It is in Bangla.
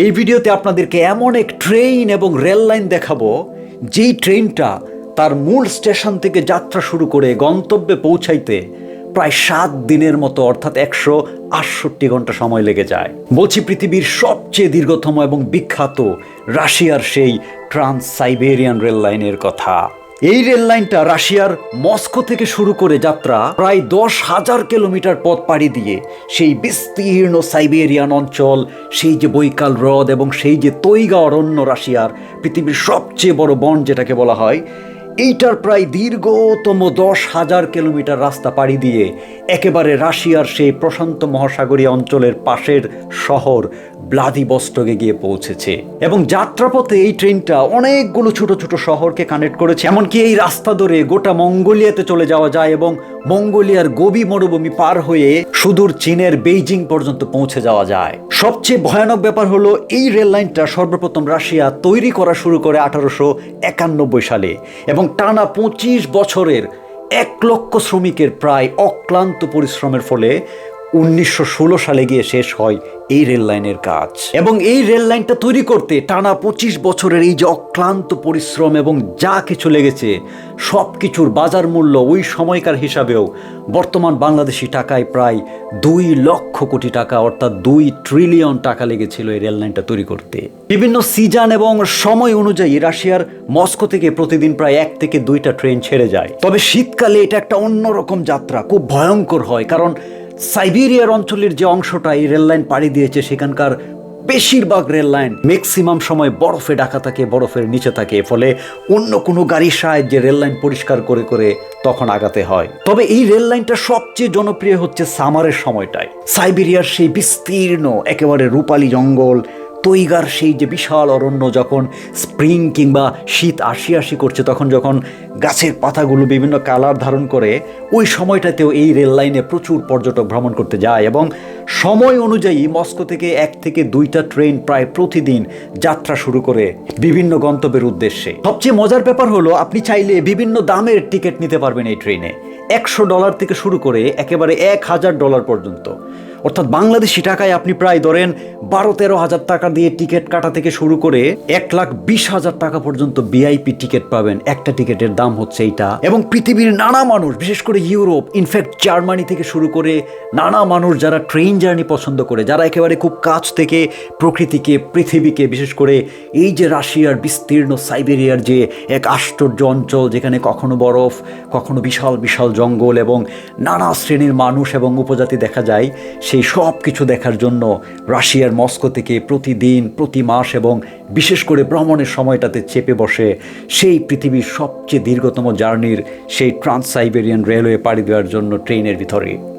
এই ভিডিওতে আপনাদেরকে এমন এক ট্রেন এবং রেল লাইন দেখাবো, যেই ট্রেনটা তার মূল স্টেশন থেকে যাত্রা শুরু করে গন্তব্যে পৌঁছাইতে প্রায় সাত দিনের মতো, অর্থাৎ একশো আটষট্টি ঘণ্টা সময় লেগে যায়। বলছি পৃথিবীর সবচেয়ে দীর্ঘতম এবং বিখ্যাত রাশিয়ার সেই ট্রান্স সাইবেরিয়ান রেল লাইনের কথা। এই রেল লাইনটা রাশিয়ার মস্কো থেকে শুরু করে যাত্রা প্রায় দশ হাজার কিলোমিটার পথ পাড়ি দিয়ে সেই বিস্তীর্ণ সাইবেরিয়ান অঞ্চল, সেই যে বৈকাল হ্রদ এবং সেই যে তৈগা অরণ্য রাশিয়ার পৃথিবীর সবচেয়ে বড় বন যেটাকে বলা হয় এইটার প্রায় দীর্ঘতম দশ হাজার কিলোমিটার রাস্তা পাড়ি দিয়ে একেবারে রাশিয়ার সেই প্রশান্ত মহাসাগরীয় অঞ্চলের পাশের শহর ব্লাদিবস্টকে গিয়ে পৌঁছেছে। এবং যাত্রাপথে এই ট্রেনটা অনেকগুলো ছোট ছোট শহরকে কানেক্ট করেছে। এমনকি এই রাস্তা ধরে গোটা মঙ্গোলিয়াতে চলে যাওয়া যায় এবং মঙ্গোলিয়ার গবি মরুভূমি পার হয়ে সুদূর চীনের বেইজিং পর্যন্ত পৌঁছে যাওয়া যায়। সবচেয়ে ভয়ানক ব্যাপার হলো, এই রেল লাইনটা সর্বপ্রথম রাশিয়া তৈরি করা শুরু করে আঠারোশো একানব্বই সালে এবং টানা পঁচিশ বছরের এক লক্ষ শ্রমিকের প্রায় অক্লান্ত পরিশ্রমের ফলে উনিশশো ষোলো সালে গিয়ে শেষ হয় এই রেল লাইনের কাজ। এবং এই রেল লাইনটা তৈরি করতে টানা পঁচিশ বছরের এই যে অক্লান্ত পরিশ্রম এবং যা কিছু লেগেছে সব কিছুর বাজার মূল্য ওই সময়কার হিসাবেও বর্তমান বাংলাদেশি টাকায় প্রায় দুই লক্ষ কোটি টাকা অর্থাৎ দুই ট্রিলিয়ন টাকা লেগেছিল এই রেল লাইনটা তৈরি করতে। বিভিন্ন সিজন এবং সময় অনুযায়ী রাশিয়ার মস্কো থেকে প্রতিদিন প্রায় এক থেকে দুইটা ট্রেন ছেড়ে যায়। তবে শীতকালে এটা একটা অন্যরকম যাত্রা, খুব ভয়ঙ্কর হয়, কারণ সাইবেরিয়ার অঞ্চলের যে অংশটা এই রেললাইন পাড়ি দিয়েছে, সেখানকার বেশিরভাগ রেল লাইন ম্যাক্সিমাম সময় বরফে ঢাকা থাকে, বরফের নিচে থাকে ফলে অন্য কোনো গাড়ির সাহায্যে রেল লাইন পরিষ্কার করে করে তখন আগাতে হয়। তবে এই রেল লাইনটা সবচেয়ে জনপ্রিয় হচ্ছে সামারের সময়টায়। সাইবেরিয়ার সেই বিস্তীর্ণ, একেবারে রূপালী জঙ্গল তৈগার সেই যে বিশাল অরণ্য যখন স্প্রিং কিংবা শীত আসি আসি করছে, তখন যখন গাছের পাতাগুলো বিভিন্ন কালার ধারণ করে, ওই সময়টাতেও এই রেল লাইনে প্রচুর পর্যটক ভ্রমণ করতে যায় এবং সময় অনুযায়ী মস্কো থেকে এক থেকে দুইটা ট্রেন প্রায় প্রতিদিন যাত্রা শুরু করে বিভিন্ন গন্তব্যের উদ্দেশ্যে। সবচেয়ে মজার ব্যাপার হলো, আপনি চাইলে বিভিন্ন দামের টিকিট নিতে পারবেন এই ট্রেনে। একশো ডলার থেকে শুরু করে একেবারে এক হাজার ডলার পর্যন্ত। অর্থাৎ বাংলাদেশি টাকায় আপনি প্রায় ধরেন বারো তেরো হাজার টাকা দিয়ে টিকিট কাটা থেকে শুরু করে এক লাখ বিশ হাজার টাকা পর্যন্ত ভিআইপি টিকিট পাবেন। একটা টিকিটের দাম হচ্ছে এইটা। এবং পৃথিবীর নানা মানুষ, বিশেষ করে ইউরোপ ইনফ্যাক্ট জার্মানি থেকে শুরু করে নানা মানুষ যারা ট্রেন জার্নি পছন্দ করে, যারা একেবারে খুব কাছ থেকে প্রকৃতিকে, পৃথিবীকে, বিশেষ করে এই যে রাশিয়ার বিস্তীর্ণ সাইবেরিয়ার যে এক আশ্চর্য অঞ্চল, যেখানে কখনো বরফ, কখনো বিশাল বিশাল জঙ্গল এবং নানা শ্রেণির মানুষ এবং উপজাতি দেখা যায় সেই সব কিছু দেখার জন্য রাশিয়ার মস্কো থেকে প্রতিদিন, প্রতি মাস এবং বিশেষ করে ভ্রমণের সময়টাতে চেপে বসে সেই পৃথিবীর সবচেয়ে দীর্ঘতম জার্নির সেই ট্রান্স সাইবেরিয়ান রেলওয়ে পাড়ি দেওয়ার জন্য ট্রেনের ভিতরে।